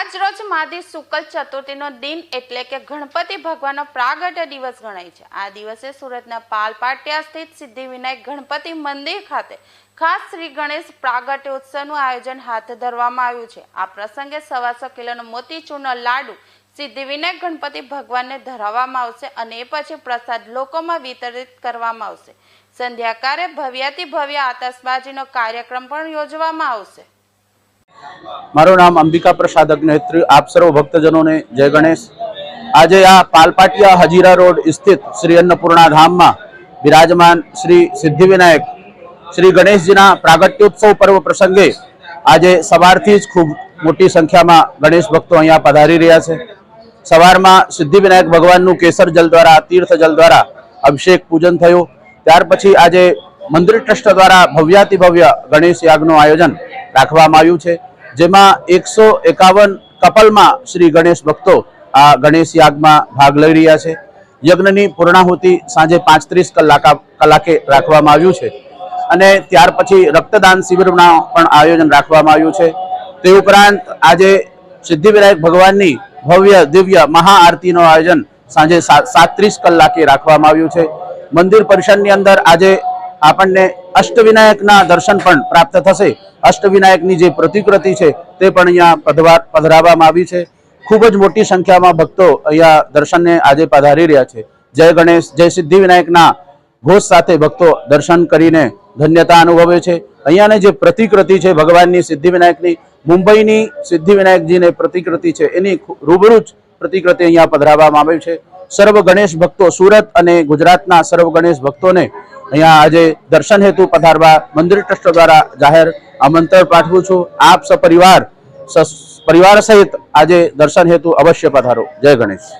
આવતી શુક્લ ચતુર્થીનો દિન એટલે કે ગણપતિ ભગવાનનો પ્રાગટ્ય દિવસ ગણાય છે. આ દિવસે સુરતના પાલપાટિયા સ્થિત સિદ્ધિવિનાયક ગણપતિ મંદિર ખાતે ખાસ શ્રી ગણેશ પ્રાગટ્ય ઉત્સવનું આયોજન હાથ ધરવામાં આવ્યું છે. આ પ્રસંગે સવાસો કિલોનો મોતીચૂરનો લાડુ સિદ્ધિવિનાયક ગણપતિ ભગવાનને ધરાવવામાં આવશે અને એ પછી પ્રસાદ લોકોમાં વિતરિત કરવામાં આવશે. સંધ્યાકાળે ભવ્યાતિ ભવ્ય આતશબાજીનો કાર્યક્રમ પણ યોજવામાં આવશે. મારું નામ અંબિકા પ્રસાદ અગ્નિહોત્રી આપ સર્વ ભક્તજનોને જય ગણેશ. આજે આ પાલપાટિયા હજીરા રોડ સ્થિત શ્રી અન્નપૂર્ણા ધામમાં બિરાજમાન શ્રી સિદ્ધિવિનાયક, શ્રી ગણેશજીના પ્રાગટ્યોત્સવ પર્વ પ્રસંગે આજે સવારથી જ ખૂબ મોટી સંખ્યામાં ગણેશ ભક્તો અહીંયા પધારી રહ્યા છે. સવારમાં સિદ્ધિવિનાયક ભગવાનનું કેસર જલ દ્વારા, તીર્થ જલ દ્વારા અભિષેક પૂજન થયું. ત્યાર પછી આજે મંદિર ટ્રસ્ટ દ્વારા ભવ્યાતિ ભવ્ય ગણેશ યાગનું આયોજન રાખવામાં આવ્યું છે. જેમાં એકસો એકાવન કપલમાં શ્રી ગણેશ ભક્તો આ ગણેશ યાગમાં ભાગ લઈ રહ્યા છે. યજ્ઞની પૂર્ણાહુતિ સાંજે પાંચત્રીસ કલાકા કલાકે રાખવામાં આવ્યું છે. અને ત્યાર પછી રક્તદાન શિબિરના પણ આયોજન રાખવામાં આવ્યું છે. તે ઉપરાંત આજે સિદ્ધિવિનાયક ભગવાનની ભવ્ય, દિવ્ય મહાઆરતીનું આયોજન સાંજે સાત્રીસ કલાકે રાખવામાં આવ્યું છે. મંદિર પરિસરની અંદર આજે આપણને અષ્ટવિનાયકના દર્શન પણ પ્રાપ્ત થશે. અષ્ટવિનાયકની જે પ્રતિકૃતિ છે તે પણ અહીંયા પધવા- પધરાવવામાં આવી છે. ખૂબ જ મોટી સંખ્યામાં ભક્તો અહીંયા દર્શનને આજે પધારી રહ્યા છે. જય ગણેશ, જય સિદ્ધિવિનાયકના ઘોષ સાથે ભક્તો દર્શન કરીને ધન્યતા અનુભવે છે. અહીંયાની જે પ્રતિકૃતિ છે ભગવાનની સિદ્ધિવિનાયકની, મુંબઈની સિદ્ધિવિનાયકજીની પ્રતિકૃતિ છે એની રૂબરૂ જ પ્રતિકૃતિ અહીંયા પધરાવવામાં આવી છે. સર્વ ગણેશ ભક્તો સુરત અને ગુજરાતના સર્વ ગણેશ ભક્તોને અહીંયા આજે દર્શન હેતુ પધારવા મંદિર ટ્રસ્ટ દ્વારા જાહેર આમંત્રણ પાઠવું છું. આપ સપરિવાર પરિવાર સહિત આજે દર્શન હેતુ અવશ્ય પધારો. જય ગણેશ.